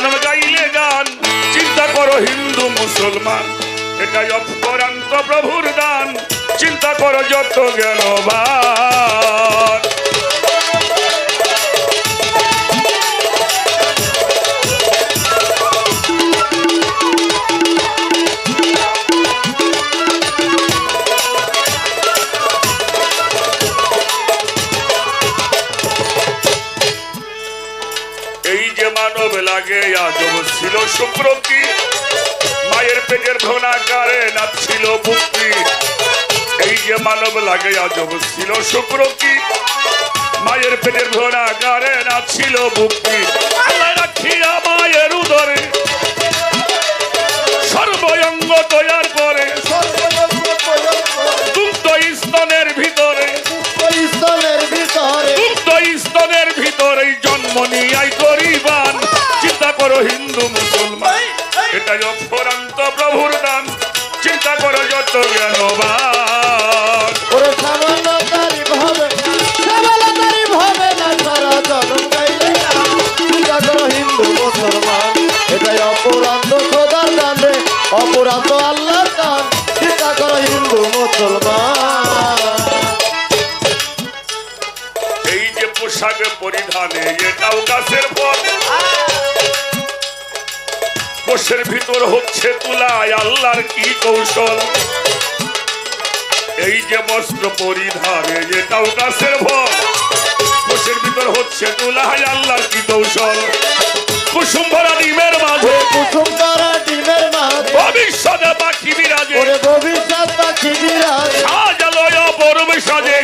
জন্ম গাইলে গান। চিন্তা করো হিন্দু মুসলমান, এটাই অপরান্ত প্রভুর দান। চিন্তা করো যত জ্ঞানবান। সুপ্রতি মায়ের পেটের ভোনাকারে নাচছিল ভুক্তি এই যে মানব লাগে আজব ছিল সুপ্রতি মায়ের পেটের ভোনাকারে নাচছিল বুক্তি আল্লাহ রাখিয়া এই যে পোশাক পরিধানে এটাও গাছের ফল। কোষের ভিতর হচ্ছে তুলায় আল্লাহর কি কৌশল? এই যে বস্ত্র পরিধানে এটাও গাছের ফল। কোষের ভিতর হচ্ছে তুলায় আল্লাহর কি কৌশল? কুসুম ভরা ডিমের মাঝে। কুসুম করা ডিমের মাঝে। ভবিষ্যতে পাখি বিরাজে। ভবিষ্যৎ পাখি বিরাজ। সাজালয় পরবে সাজে।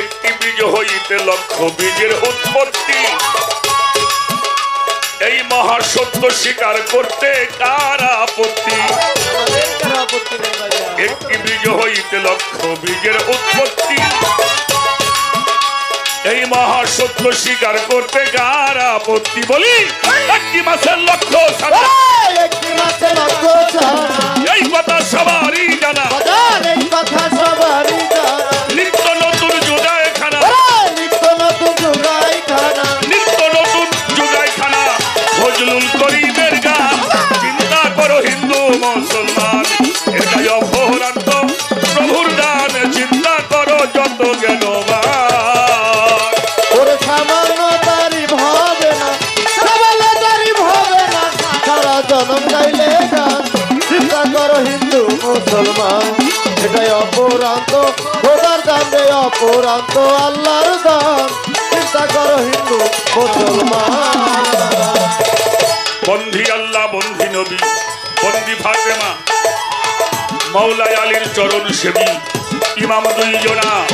একটি বীজ হইতে লক্ষ বীজের উৎপত্তি। এই মহাসত্য স্বীকার করতে কার আপত্তি? একটি বীজ হইতে লক্ষ বীজের উৎপত্তি। এই মহাসত্য স্বীকার করতে কার আপত্তি বলি? একটি মাসের লক্ষ্য আল্লাহর দান। চিন্তা করো হিন্দু মুসলমান। বন্ধি আল্লাহ বন্ধি নবী বন্ধি ফাতেমা মৌলাই আলীর চরণ সেবী ইমাম দুইজনা।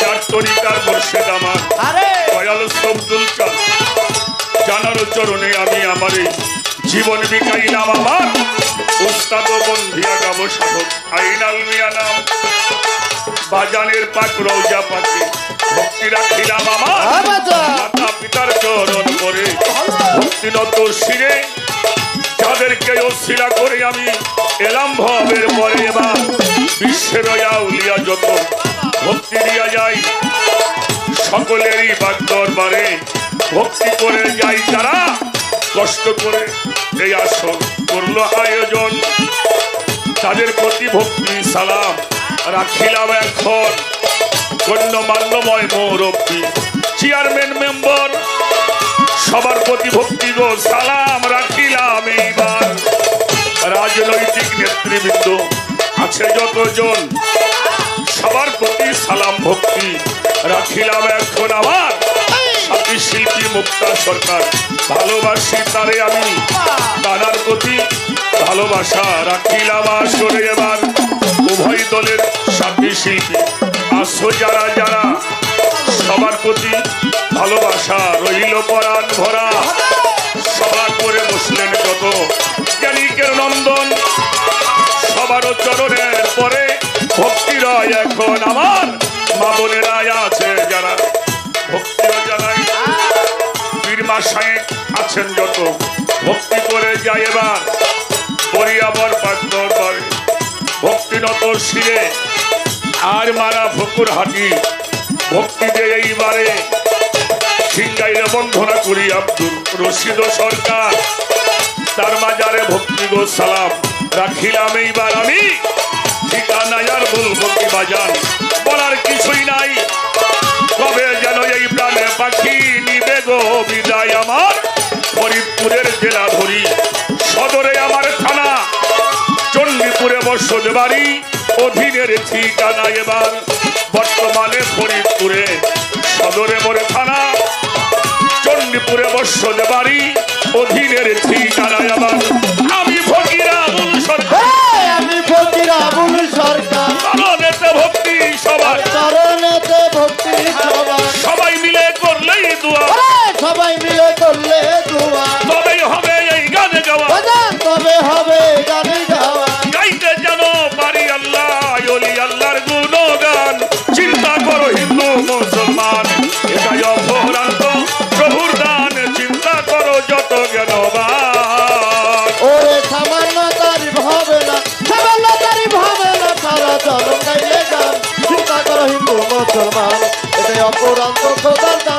চার তরিকার মোর্শেদ আমার। আরে! দয়াল শব্দুল চাঁদ। জানার চরণে আমি আমার জীবন বিকাইলাম আমার। উস্তাদ বন্ধিয়া গাব সাধক আইনাল মিয়া নাম। বাজানের পাক রৌজা পাকে ভক্তি রাখিলাম আমার মাতা পিতার চরণ করে ভক্তিনত শিরে যাদেরকে অশিলা করে আমি এলাম ভবের পরে এবার বিশ্বের উলিয়া যত ভক্তি দিয়া যাই সকলেরই বাদ দরবারে ভক্তি করে যাই তারা। কষ্ট করে এই আসন করল আয়োজন। তাদের প্রতি ভক্তি সালাম। রাখিলাম এখন। গণ্যমান্যময় মৌরব্বী চেয়ারম্যান মেম্বার সবার প্রতি ভক্তি গো, সালাম রাখিলাম এইবার। রাজনৈতিক নেতৃবৃন্দ আছে যতজন, সবার প্রতি সালাম, ভক্তি রাখিলাম এখন আমার। শিল্পী মুক্তা সরকার, ভালোবাসি তারে আমি। তার প্রতি ভালোবাসা রাখিলাম আসরে এবার। উভয় দলের সাথী শিল্পী আসো যারা যারা, সবার প্রতি ভালোবাসা রইল পরাণ ভরা। সবার করে বসলেন যত জ্ঞানীকের নন্দন। সবারও চরণের পরে ভক্তিরা এখন আমার মা বোনেরা আছে যারা, ভক্তিরা জানাই পীর মাসায় আছেন যত। ভক্তি করে যায় এবার। বরিয়াবর পাক দরবারে ভক্তিনত শিরে আর মারা ফকুর হাটি। ভক্তিতে এইবারে সিংগাইরে বন্ধনা করি আব্দুল রশিদ সরকার। তার মাজারে ভক্তি গো সালাম রাখিলাম এইবার আমি। ঠিকানা আর বলব কি বাজান বলার কিছুই নাই। কবে যেন এই প্রাণে পাখি নিবে গো বিদায় আমার। চণ্ডীপুরে বসত বাড়ি অধীনের ঠিকানা এবার বর্তমানে ফরিদপুরে। সদরে অপরান্ত খোদার